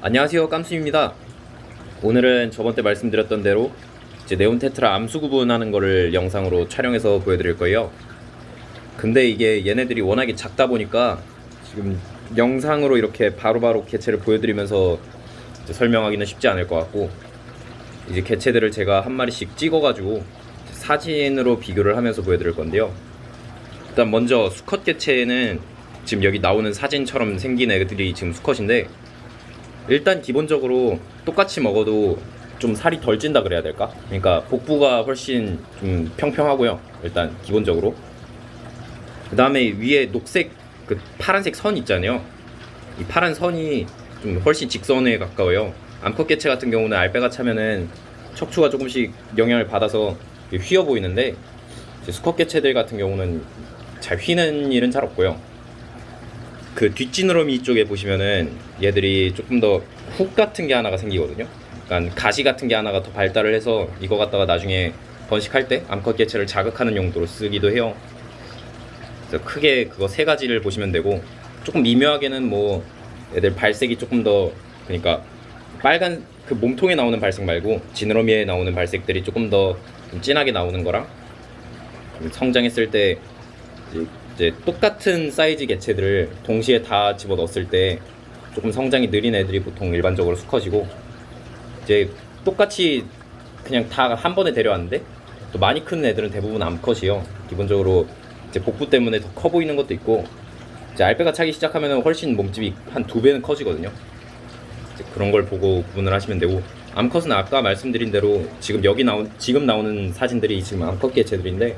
안녕하세요 깜수입니다. 오늘은 저번 때 말씀드렸던 대로 이제 네온 테트라 암수 구분하는 거를 영상으로 촬영해서 보여드릴 거예요. 근데 이게 얘네들이 워낙에 작다 보니까 지금 영상으로 이렇게 바로 바로 개체를 보여드리면서 설명하기는 쉽지 않을 것 같고 이제 개체들을 제가 한 마리씩 찍어가지고 사진으로 비교를 하면서 보여드릴 건데요. 일단 먼저 수컷 개체는 지금 여기 나오는 사진처럼 생긴 애들이 지금 수컷인데 일단 기본적으로 똑같이 먹어도 좀 살이 덜 찐다 그래야 될까? 그러니까 복부가 훨씬 좀 평평하고요. 일단 기본적으로. 그 다음에 위에 녹색 그 파란색 선 있잖아요. 이 파란 선이 좀 훨씬 직선에 가까워요. 암컷 개체 같은 경우는 알배가 차면은 척추가 조금씩 영향을 받아서 휘어 보이는데 이제 수컷 개체들 같은 경우는 잘 휘는 일은 잘 없고요. 그 뒷지느러미 쪽에 보시면은 얘들이 조금 더 훅 같은 게 하나가 생기거든요. 그러니까 가시 같은 게 하나가 더 발달을 해서 이거 갖다가 나중에 번식할 때 암컷 개체를 자극하는 용도로 쓰기도 해요. 그래서 크게 그거 세 가지를 보시면 되고 조금 미묘하게는 뭐 애들 발색이 조금 더 그러니까 빨간 그 몸통에 나오는 발색 말고 지느러미에 나오는 발색들이 조금 더 좀 진하게 나오는 거랑 성장했을 때 이제, 이제 똑같은 사이즈 개체들을 동시에 다 집어 넣었을 때 조금 성장이 느린 애들이 보통 일반적으로 수컷이고 이제 똑같이 그냥 다 한 번에 데려왔는데 또 많이 큰 애들은 대부분 암컷이요. 기본적으로 이제 복부 때문에 더 커 보이는 것도 있고 이제 알배가 차기 시작하면 훨씬 몸집이 한 두 배는 커지거든요. 그런 걸 보고 구분을 하시면 되고 암컷은 아까 말씀드린 대로 지금 여기 나온 지금 나오는 사진들이 지금 암컷 개체들인데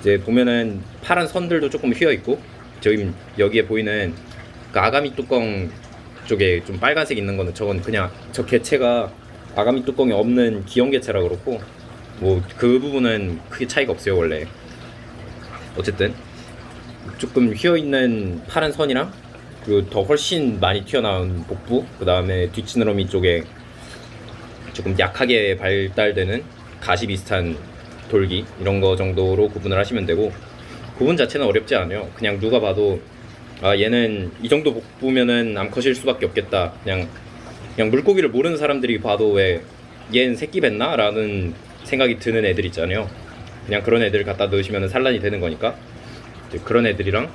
이제 보면은 파란 선들도 조금 휘어 있고 저기 여기에 보이는 그 아가미 뚜껑 쪽에 좀 빨간색 있는 거는 저건 그냥 저 개체가 아가미 뚜껑이 없는 기형 개체라 그렇고 뭐 그 부분은 크게 차이가 없어요 원래. 어쨌든 조금 휘어 있는 파란 선이랑 그리고 더 훨씬 많이 튀어나온 복부 그 다음에 뒷지느러미 쪽에 조금 약하게 발달되는 가시 비슷한 돌기 이런 거 정도로 구분을 하시면 되고 구분 자체는 어렵지 않아요. 그냥 누가 봐도 아 얘는 이 정도 복부면은 암컷일 수밖에 없겠다. 그냥 그냥 물고기를 모르는 사람들이 봐도 왜 얘는 새끼 뱉나? 라는 생각이 드는 애들 있잖아요. 그냥 그런 애들 갖다 넣으시면 산란이 되는 거니까 그런 애들이랑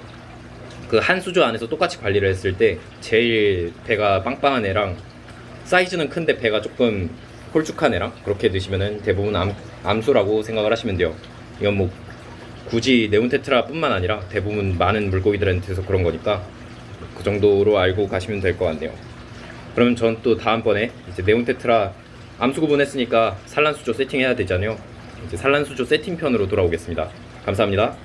그 한 수조 안에서 똑같이 관리를 했을 때 제일 배가 빵빵한 애랑 사이즈는 큰데 배가 조금 홀쭉한 애랑 그렇게 드시면은 대부분 암, 암수라고 생각을 하시면 돼요. 이건 뭐 굳이 네온테트라뿐만 아니라 대부분 많은 물고기들한테서 그런 거니까 그 정도로 알고 가시면 될 것 같네요. 그러면 전 또 다음번에 이제 네온테트라 암수 구분했으니까 산란수조 세팅해야 되잖아요. 이제 산란수조 세팅편으로 돌아오겠습니다. 감사합니다.